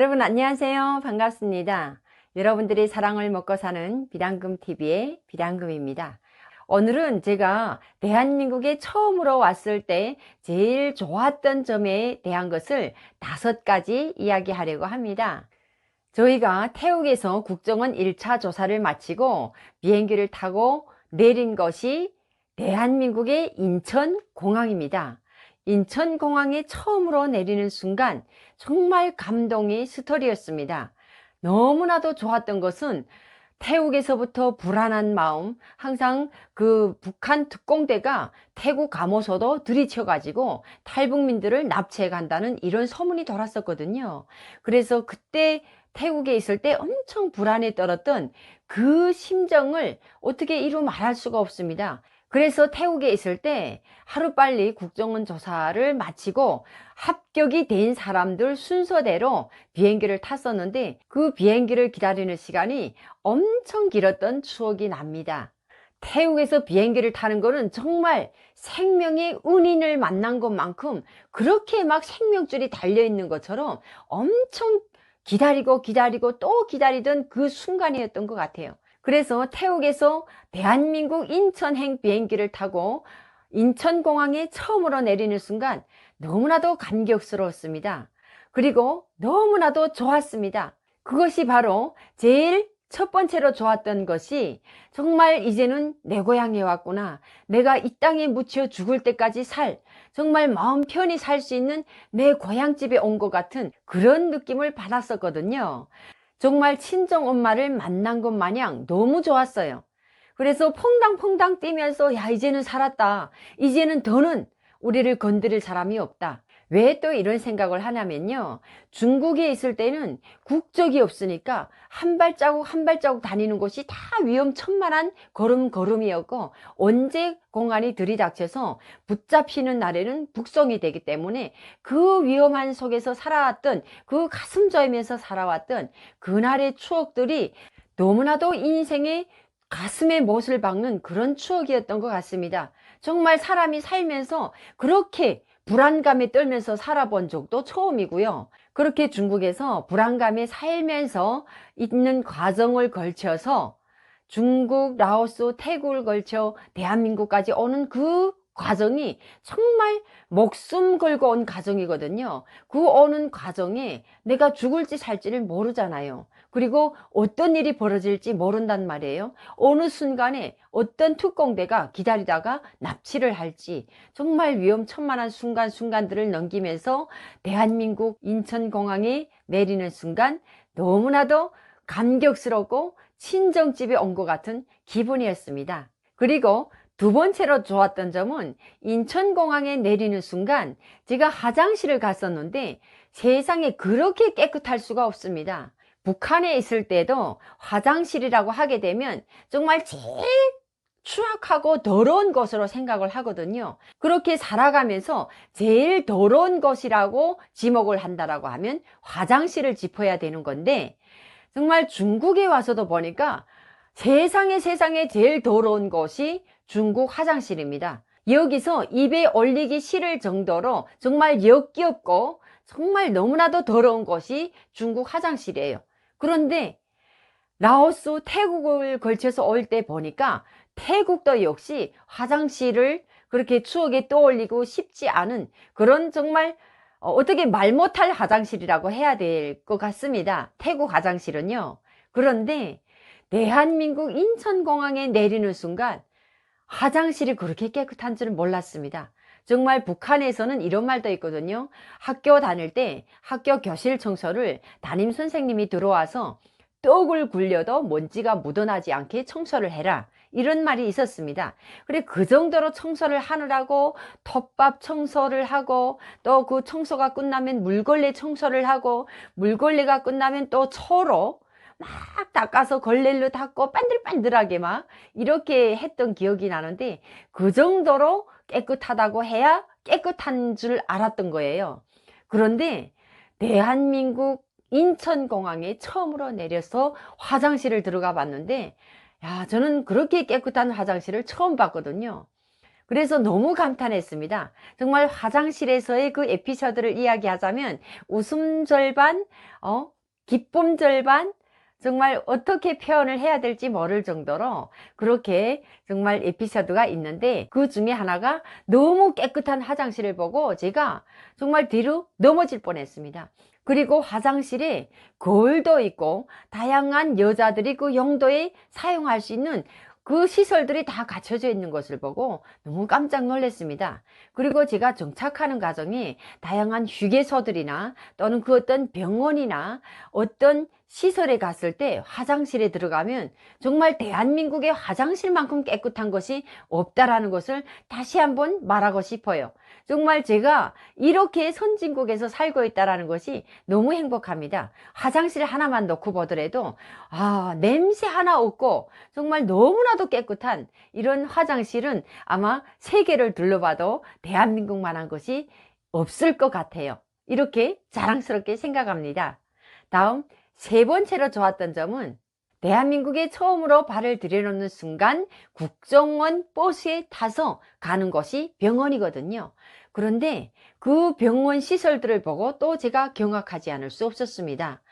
여러분 안녕하세요. 반갑습니다. 여러분들이 사랑을 먹고 사는 비랑금TV의 비랑금입니다. 오늘은 제가 대한민국에 처음으로 왔을 때 제일 좋았던 점에 대한 것을 다섯 가지 이야기하려고 합니다. 저희가 태국에서 국정원 1차 조사를 마치고 비행기를 타고 내린 것이 대한민국의 인천공항입니다. 인천공항에 처음으로 내리는 순간 정말 감동의 스토리였습니다. 너무나도 좋았던 것은 태국에서부터 불안한 마음, 항상 그 북한 특공대가 태국 감호소도 들이쳐 가지고 탈북민들을 납치해 간다는 이런 소문이 돌았었거든요. 그래서 그때 태국에 있을 때 엄청 불안에 떨었던 그 심정을 어떻게 이루 말할 수가 없습니다. 그래서 태국에 있을 때 하루빨리 국정원 조사를 마치고 합격이 된 사람들 순서대로 비행기를 탔었는데 그 비행기를 기다리는 시간이 엄청 길었던 추억이 납니다. 태국에서 비행기를 타는 거는 정말 생명의 은인을 만난 것만큼 그렇게 막 생명줄이 달려있는 것처럼 엄청 기다리고 기다리고 또 기다리던 그 순간이었던 것 같아요. 그래서 태국에서 대한민국 인천행 비행기를 타고 인천공항에 처음으로 내리는 순간 너무나도 감격스러웠습니다. 그리고 너무나도 좋았습니다. 그것이 바로 제일 첫 번째로 좋았던 것이 정말 이제는 내 고향에 왔구나. 내가 이 땅에 묻혀 죽을 때까지 살, 정말 마음 편히 살 수 있는 내 고향집에 온 것 같은 그런 느낌을 받았었거든요. 정말 친정 엄마를 만난 것 마냥 너무 좋았어요. 그래서 퐁당퐁당 뛰면서 야 이제는 살았다. 이제는 더는 우리를 건드릴 사람이 없다. 왜 또 이런 생각을 하냐면요. 중국에 있을 때는 국적이 없으니까 한 발자국 한 발자국 다니는 곳이 다 위험천만한 걸음걸음이었고 언제 공안이 들이닥쳐서 붙잡히는 날에는 북송이 되기 때문에 그 위험한 속에서 살아왔던 그 가슴 저이면서 살아왔던 그날의 추억들이 너무나도 인생의 가슴에 못을 박는 그런 추억이었던 것 같습니다. 정말 사람이 살면서 그렇게 불안감에 떨면서 살아본 적도 처음이고요. 그렇게 중국에서 불안감에 살면서 있는 과정을 걸쳐서 중국, 라오스, 태국을 걸쳐 대한민국까지 오는 그 과정이 정말 목숨 걸고 온 과정이거든요. 그 오는 과정에 내가 죽을지 살지를 모르잖아요. 그리고 어떤 일이 벌어질지 모른단 말이에요. 어느 순간에 어떤 특공대가 기다리다가 납치를 할지 정말 위험천만한 순간순간들을 넘기면서 대한민국 인천공항에 내리는 순간 너무나도 감격스럽고 친정집에 온 것 같은 기분이었습니다. 그리고 두 번째로 좋았던 점은 인천공항에 내리는 순간 제가 화장실을 갔었는데 세상에 그렇게 깨끗할 수가 없습니다. 북한에 있을 때도 화장실이라고 하게 되면 정말 제일 추악하고 더러운 것으로 생각을 하거든요. 그렇게 살아가면서 제일 더러운 것이라고 지목을 한다라고 하면 화장실을 짚어야 되는 건데 정말 중국에 와서도 보니까 세상에 세상에 제일 더러운 것이 중국 화장실입니다. 여기서 입에 올리기 싫을 정도로 정말 역겹고 정말 너무나도 더러운 것이 중국 화장실이에요. 그런데 라오스, 태국을 걸쳐서 올 때 보니까 태국도 역시 화장실을 그렇게 추억에 떠올리고 싶지 않은 그런 정말 어, 어떻게 말 못할 화장실이라고 해야 될 것 같습니다. 태국 화장실은요. 그런데 대한민국 인천공항에 내리는 순간 화장실이 그렇게 깨끗한 줄은 몰랐습니다. 정말 북한에서는 이런 말도 있거든요. 학교 다닐 때 학교 교실 청소를 담임 선생님이 들어와서 떡을 굴려도 먼지가 묻어나지 않게 청소를 해라. 이런 말이 있었습니다. 그래 그 정도로 청소를 하느라고 톱밥 청소를 하고 또 그 청소가 끝나면 물걸레 청소를 하고 물걸레가 끝나면 또 초로 막 닦아서 걸레로 닦고 반들반들하게 막 이렇게 했던 기억이 나는데 그 정도로 깨끗하다고 해야 깨끗한 줄 알았던 거예요. 그런데 대한민국 인천공항에 처음으로 내려서 화장실을 들어가 봤는데 야 저는 그렇게 깨끗한 화장실을 처음 봤거든요. 그래서 너무 감탄했습니다. 정말 화장실에서의 그 에피소드를 이야기하자면 웃음 절반, 어, 기쁨 절반, 정말 어떻게 표현을 해야 될지 모를 정도로 그렇게 정말 에피소드가 있는데 그 중에 하나가 너무 깨끗한 화장실을 보고 제가 정말 뒤로 넘어질 뻔했습니다. 그리고 화장실에 거울도 있고 다양한 여자들이 그 용도에 사용할 수 있는 그 시설들이 다 갖춰져 있는 것을 보고 너무 깜짝 놀랐습니다. 그리고 제가 정착하는 과정에 다양한 휴게소들이나 또는 그 어떤 병원이나 어떤 시설에 갔을 때 화장실에 들어가면 정말 대한민국의 화장실만큼 깨끗한 것이 없다라는 것을 다시 한번 말하고 싶어요. 정말 제가 이렇게 선진국에서 살고 있다라는 것이 너무 행복합니다. 화장실 하나만 놓고 보더라도 아 냄새 하나 없고 정말 너무나도 깨끗한 이런 화장실은 아마 세계를 둘러봐도 대한민국만한 것이 없을 것 같아요. 이렇게 자랑스럽게 생각합니다. 다음 세 번째로 좋았던 점은 대한민국에 처음으로 발을 들여놓는 순간 국정원 버스에 타서 가는 것이 병원이거든요. 그런데 그 병원 시설들을 보고 또 제가 경악하지 않을 수 없었습니다.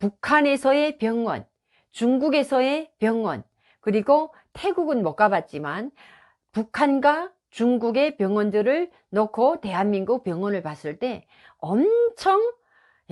북한에서의 병원, 중국에서의 병원, 그리고 태국은 못 가봤지만 북한과 중국의 병원들을 놓고 대한민국 병원을 봤을 때 엄청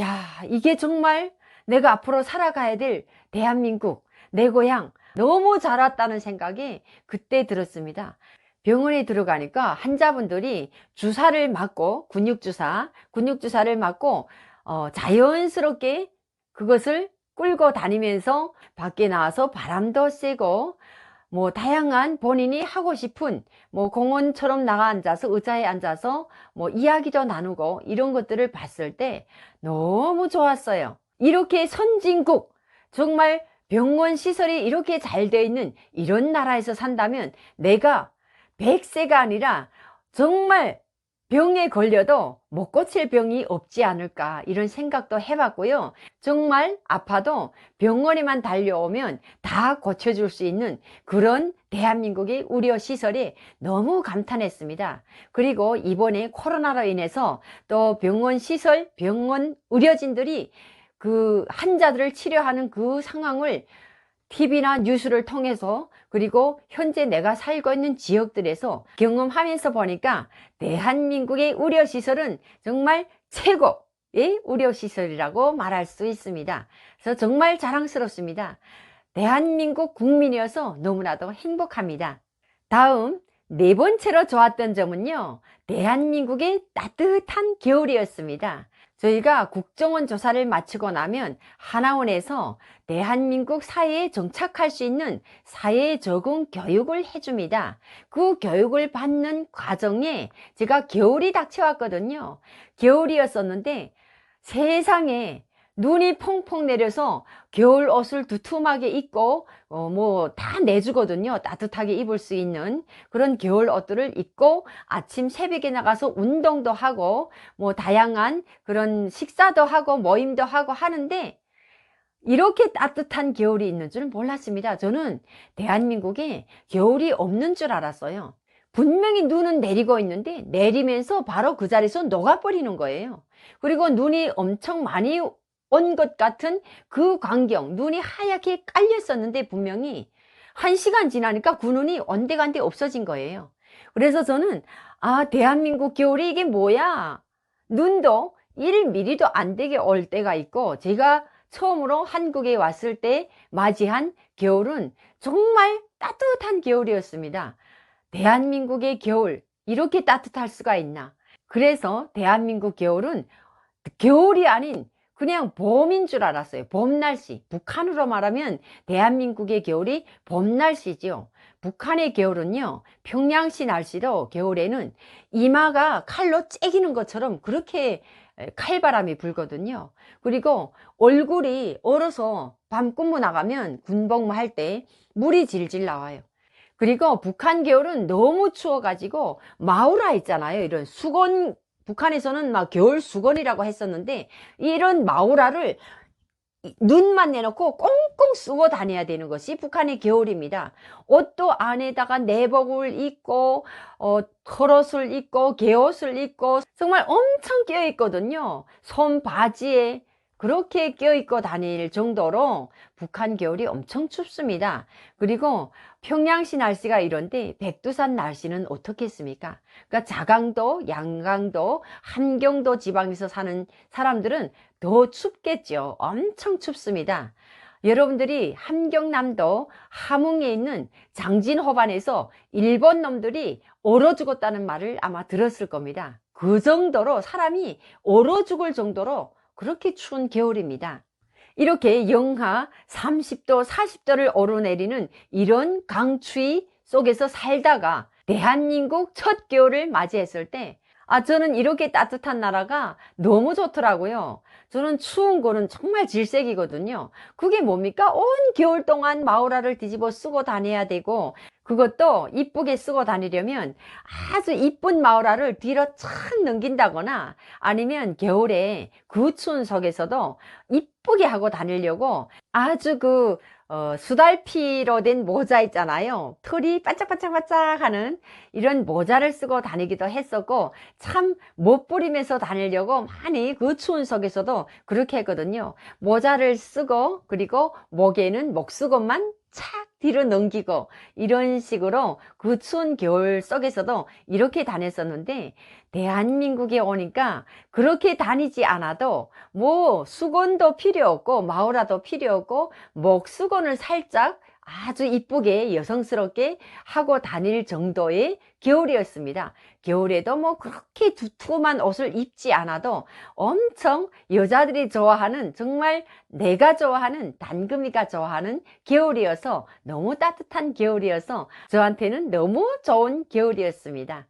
야 이게 정말 내가 앞으로 살아가야 될 대한민국 내 고향 너무 잘 왔다는 생각이 그때 들었습니다. 병원에 들어가니까 환자분들이 주사를 맞고 근육주사 근육주사를 맞고 어, 자연스럽게 그것을 끌고 다니면서 밖에 나와서 바람도 쐬고 뭐 다양한 본인이 하고 싶은 뭐 공원처럼 나가 앉아서 의자에 앉아서 뭐 이야기도 나누고 이런 것들을 봤을 때 너무 좋았어요. 이렇게 선진국 정말 병원 시설이 이렇게 잘 되어 있는 이런 나라에서 산다면 내가 100세가 아니라 정말 병에 걸려도 못 고칠 병이 없지 않을까 이런 생각도 해봤고요. 정말 아파도 병원에만 달려오면 다 고쳐줄 수 있는 그런 대한민국의 의료 시설이 너무 감탄했습니다. 그리고 이번에 코로나로 인해서 또 병원 시설, 병원 의료진들이 그 환자들을 치료하는 그 상황을 TV나 뉴스를 통해서 그리고 현재 내가 살고 있는 지역들에서 경험하면서 보니까 대한민국의 의료시설은 정말 최고의 의료시설이라고 말할 수 있습니다. 그래서 정말 자랑스럽습니다. 대한민국 국민이어서 너무나도 행복합니다. 다음 네 번째로 좋았던 점은요. 대한민국의 따뜻한 겨울이었습니다. 저희가 국정원 조사를 마치고 나면 하나원에서 대한민국 사회에 정착할 수 있는 사회 적응 교육을 해줍니다. 그 교육을 받는 과정에 제가 겨울이 닥쳐왔거든요. 겨울이었었는데 세상에 눈이 펑펑 내려서 겨울 옷을 두툼하게 입고 어, 뭐 다 내주거든요. 따뜻하게 입을 수 있는 그런 겨울 옷들을 입고 아침 새벽에 나가서 운동도 하고 뭐 다양한 그런 식사도 하고 모임도 하고 하는데 이렇게 따뜻한 겨울이 있는 줄 몰랐습니다. 저는 대한민국에 겨울이 없는 줄 알았어요. 분명히 눈은 내리고 있는데 내리면서 바로 그 자리에서 녹아버리는 거예요. 그리고 눈이 엄청 많이 온 것 같은 그 광경, 눈이 하얗게 깔렸었는데 분명히 한 시간 지나니까 그 눈이 온데간데 없어진 거예요. 그래서 저는 아 대한민국 겨울이 이게 뭐야? 눈도 1mm도 안 되게 올 때가 있고 제가 처음으로 한국에 왔을 때 맞이한 겨울은 정말 따뜻한 겨울이었습니다. 대한민국의 겨울 이렇게 따뜻할 수가 있나? 그래서 대한민국 겨울은 겨울이 아닌 그냥 봄인 줄 알았어요. 봄 날씨. 북한으로 말하면 대한민국의 겨울이 봄 날씨죠. 북한의 겨울은요, 평양시 날씨도 겨울에는 이마가 칼로 째기는 것처럼 그렇게 칼바람이 불거든요. 그리고 얼굴이 얼어서 밤근무 나가면 군복무 할 때 물이 질질 나와요. 그리고 북한 겨울은 너무 추워가지고 마우라 있잖아요. 이런 수건 북한에서는 막 겨울 수건이라고 했었는데 이런 마우라를 이- 눈만 내놓고 꽁꽁 쓰고 다녀야 되는 것이 북한의 겨울입니다. 옷도 안에다가 내복을 입고 어, 털옷을 입고 개옷을 입고 정말 엄청 끼어 있거든요. 손 바지에 그렇게 끼어 입고 다닐 정도로 북한 겨울이 엄청 춥습니다. 그리고 평양시 날씨가 이런데 백두산 날씨는 어떻겠습니까? 그러니까 자강도, 양강도, 함경도 지방에서 사는 사람들은 더 춥겠죠. 엄청 춥습니다. 여러분들이 함경남도 함흥에 있는 장진호반에서 일본 놈들이 얼어 죽었다는 말을 아마 들었을 겁니다. 그 정도로 사람이 얼어 죽을 정도로 그렇게 추운 겨울입니다. 이렇게 영하 30도, 40도를 오르내리는 이런 강추위 속에서 살다가 대한민국 첫 겨울을 맞이했을 때, 아, 저는 이렇게 따뜻한 나라가 너무 좋더라고요. 저는 추운 거는 정말 질색이거든요. 그게 뭡니까? 온 겨울 동안 마우라를 뒤집어 쓰고 다녀야 되고, 그것도 이쁘게 쓰고 다니려면 아주 이쁜 마우라를 뒤로 착 넘긴다거나 아니면 겨울에 그 추운 속에서도 이쁘게 하고 다니려고 아주 그 어, 수달피로 된 모자 있잖아요. 털이 반짝반짝반짝 하는 이런 모자를 쓰고 다니기도 했었고 참 못 부리면서 다니려고 많이 그 추운 속에서도 그렇게 했거든요. 모자를 쓰고 그리고 목에는 목수건만 착 뒤로 넘기고 이런 식으로 그 추운 겨울 속에서도 이렇게 다녔었는데 대한민국에 오니까 그렇게 다니지 않아도 뭐 수건도 필요 없고 마우라도 필요 없고 목수건을 살짝 아주 이쁘게 여성스럽게 하고 다닐 정도의 겨울이었습니다. 겨울에도 뭐 그렇게 두툼한 옷을 입지 않아도 엄청 여자들이 좋아하는 정말 내가 좋아하는 단금이가 좋아하는 겨울이어서 너무 따뜻한 겨울이어서 저한테는 너무 좋은 겨울이었습니다.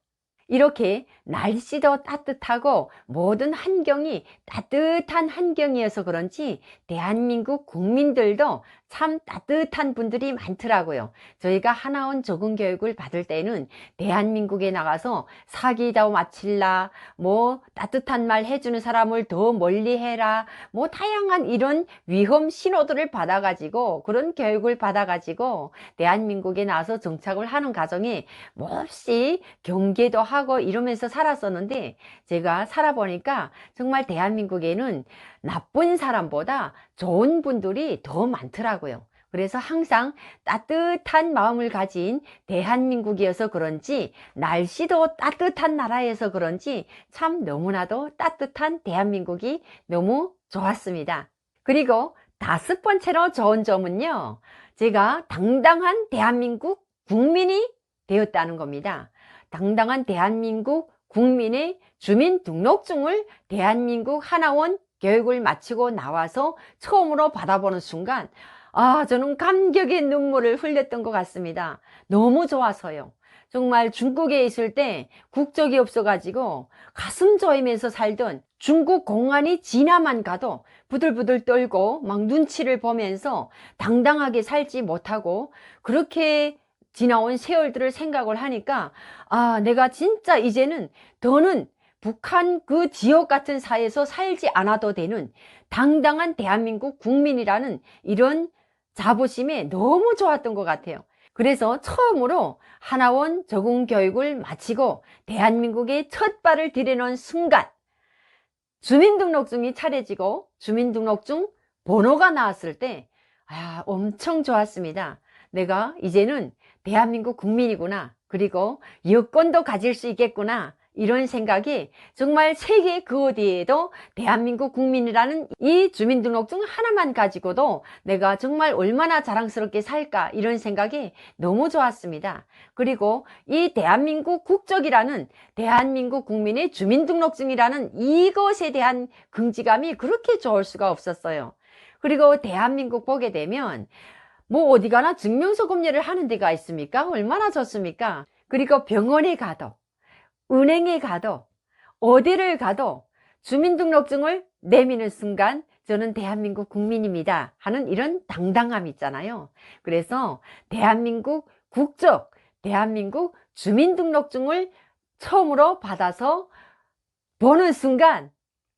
이렇게 날씨도 따뜻하고 모든 환경이 따뜻한 환경이어서 그런지 대한민국 국민들도 참 따뜻한 분들이 많더라고요. 저희가 하나원 적응 교육을 받을 때는 대한민국에 나가서 사기도 마칠라, 뭐 따뜻한 말 해주는 사람을 더 멀리 해라, 뭐 다양한 이런 위험 신호들을 받아가지고 그런 교육을 받아가지고 대한민국에 나와서 정착을 하는 과정에 몹시 경계도 하고 이러면서 살았었는데 제가 살아보니까 정말 대한민국에는 나쁜 사람보다 좋은 분들이 더 많더라고요. 그래서 항상 따뜻한 마음을 가진 대한민국이어서 그런지 날씨도 따뜻한 나라여서 그런지 참 너무나도 따뜻한 대한민국이 너무 좋았습니다. 그리고 다섯 번째로 좋은 점은요. 제가 당당한 대한민국 국민이 되었다는 겁니다. 당당한 대한민국 국민의 주민등록증을 대한민국 하나원 교육을 마치고 나와서 처음으로 받아보는 순간 아 저는 감격의 눈물을 흘렸던 것 같습니다. 너무 좋아서요. 정말 중국에 있을 때 국적이 없어가지고 가슴 조이면서 살던 중국 공안이 지나만 가도 부들부들 떨고 막 눈치를 보면서 당당하게 살지 못하고 그렇게 지나온 세월들을 생각을 하니까 아 내가 진짜 이제는 더는 북한 그 지역 같은 사회에서 살지 않아도 되는 당당한 대한민국 국민이라는 이런 자부심에 너무 좋았던 것 같아요. 그래서 처음으로 하나원 적응 교육을 마치고 대한민국에 첫 발을 들여놓은 순간 주민등록증이 차려지고 주민등록증 번호가 나왔을 때 아, 엄청 좋았습니다. 내가 이제는 대한민국 국민이구나. 그리고 여권도 가질 수 있겠구나. 이런 생각이 정말 세계 그 어디에도 대한민국 국민이라는 이 주민등록증 하나만 가지고도 내가 정말 얼마나 자랑스럽게 살까 이런 생각이 너무 좋았습니다. 그리고 이 대한민국 국적이라는 대한민국 국민의 주민등록증이라는 이것에 대한 긍지감이 그렇게 좋을 수가 없었어요. 그리고 대한민국 보게 되면 뭐 어디 가나 증명서 검열을 하는 데가 있습니까? 얼마나 좋습니까? 그리고 병원에 가도 은행에 가도 어디를 가도 주민등록증을 내미는 순간 저는 대한민국 국민입니다 하는 이런 당당함 있잖아요. 그래서 대한민국 국적, 대한민국 주민등록증을 처음으로 받아서 보는 순간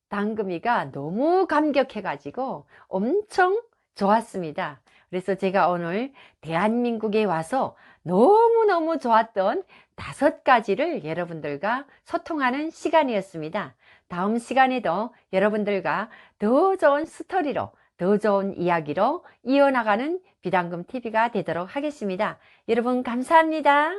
당금이가 너무 감격해 가지고 엄청 좋았습니다. 그래서 제가 오늘 대한민국에 와서 너무너무 좋았던 다섯 가지를 여러분들과 소통하는 시간이었습니다. 다음 시간에도 여러분들과 더 좋은 스토리로 더 좋은 이야기로 이어나가는 비당금 TV가 되도록 하겠습니다. 여러분 감사합니다.